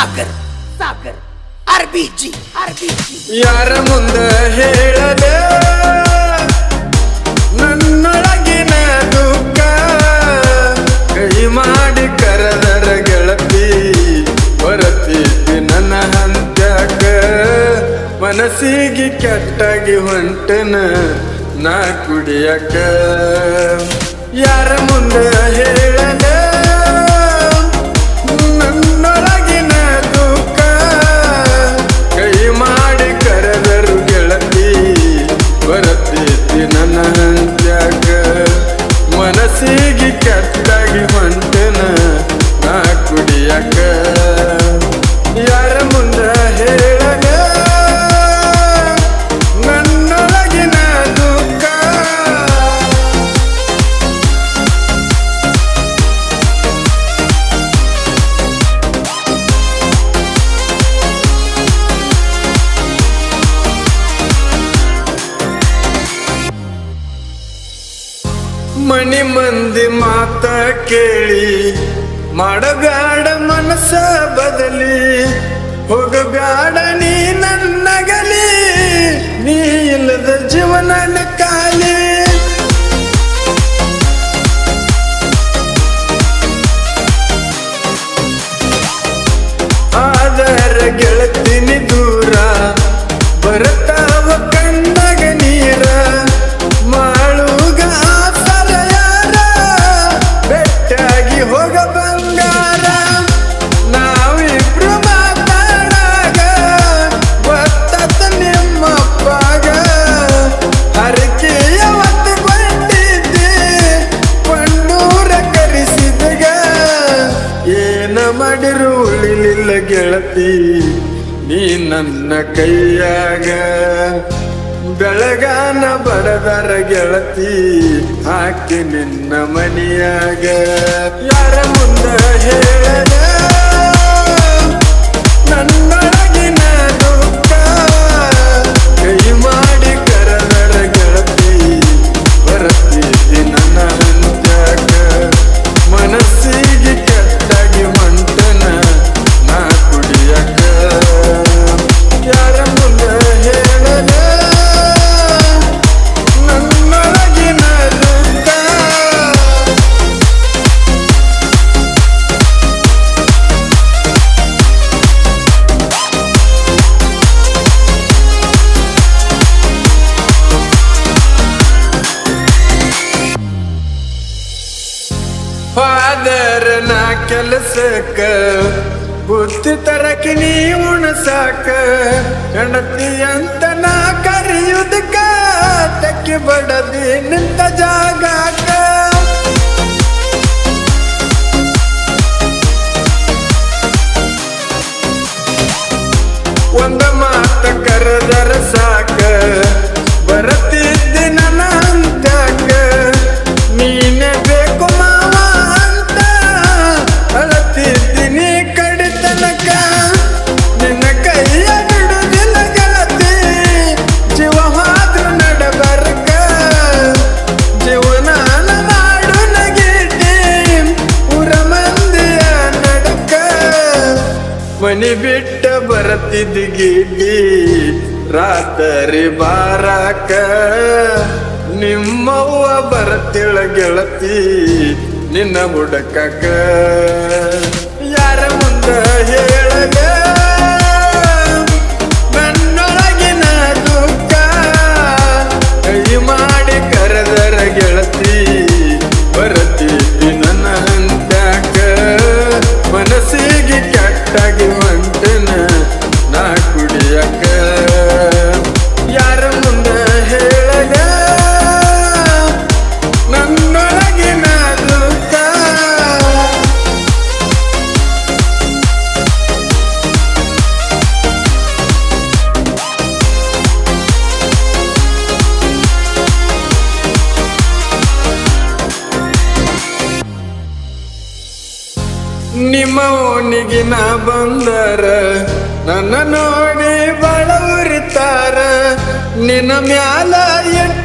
Sagar ji, R B ji. ಯಾರ ಮುಂದ ಹೇಳದ? ನನ್ನೊಳಗಿನ ದುಃಖ. ಕೈ ಮಾಡಿ ಕರೆದರ ಗೆಳತಿ, ಹೊರತೀತಿ ನನ್ನ ಮನಸ್ಸಿಗೆ ಕೆಟ್ಟಾಗಿ ಹೊಂಟನ ನಾ ಕುಡಿಯಕ. ಯಾರ ಮುಂದೆ ಹೇಳದ? ಮನಿ ಮಂದಿ ಮಾತ ಕೇಳಿ ಮಾಡಬ್ಯಾಡ ಮನಸ ಬದಲಿ ಹೋಗಬ್ಯಾಡ ನೀ ನನ್ನಗಲಿ. ಮಾಡಿರು ಉಳಿಲಿಲ್ಲ ಗೆಳತಿ, ನೀ ನನ್ನ ಕೈಯಾಗ. ಬೆಳಗಾನ ಬಡದರ ಗೆಳತಿ ಹಾಕಿ ನಿನ್ನ ಮನಿಯಾಗ. ಯಾರ ಮುಂದ ಹೇಳದ ಕೆಲಸಕ್ಕ ಬುದ್ಧಿ ತರಕಿ ನೀ ಉಣಸಾಕ ಹೆಣತಿ ಅಂತ ನಾ ಕರೆಯುದಕ್ಕ ತಕ್ಕಿ ಬಡದಿ ನಿಂತ ಜಾಗಾಕ ಮನಿ ಬಿಟ್ಟ ಬರತಿದ್ ಗಿಡ್ಡಿ ರಾತ್ರಿ ಬಾರಾಕ ನಿಮ್ಮವ್ವ ಬರತಿಳ ಗೆಳತಿ ನಿನ್ನ ಹುಡಕಕ. ನಿಮ್ಮ ಓಣಿಗಿನ ಬಂದರ? ನನ್ನ ನೋಡಿ ಬಳ ಉರಿತಾರ ನಿನ್ನ ಮ್ಯಾಲ ಎಟ್ಟನ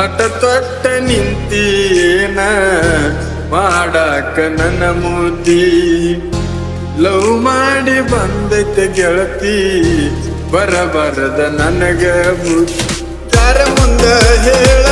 ಹಠ ತೊಟ್ಟ ನಿಂತೀನ ಮಾಡಕ ನನ್ನ ಮೂತಿ. ಲವ್ ಮಾಡಿ ಬಂದೈತೆ ಗೆಳತಿ ನನಗೆ ನನಗ ಬುದ್ಧಾರ ಮುಂದ ಹೇಳ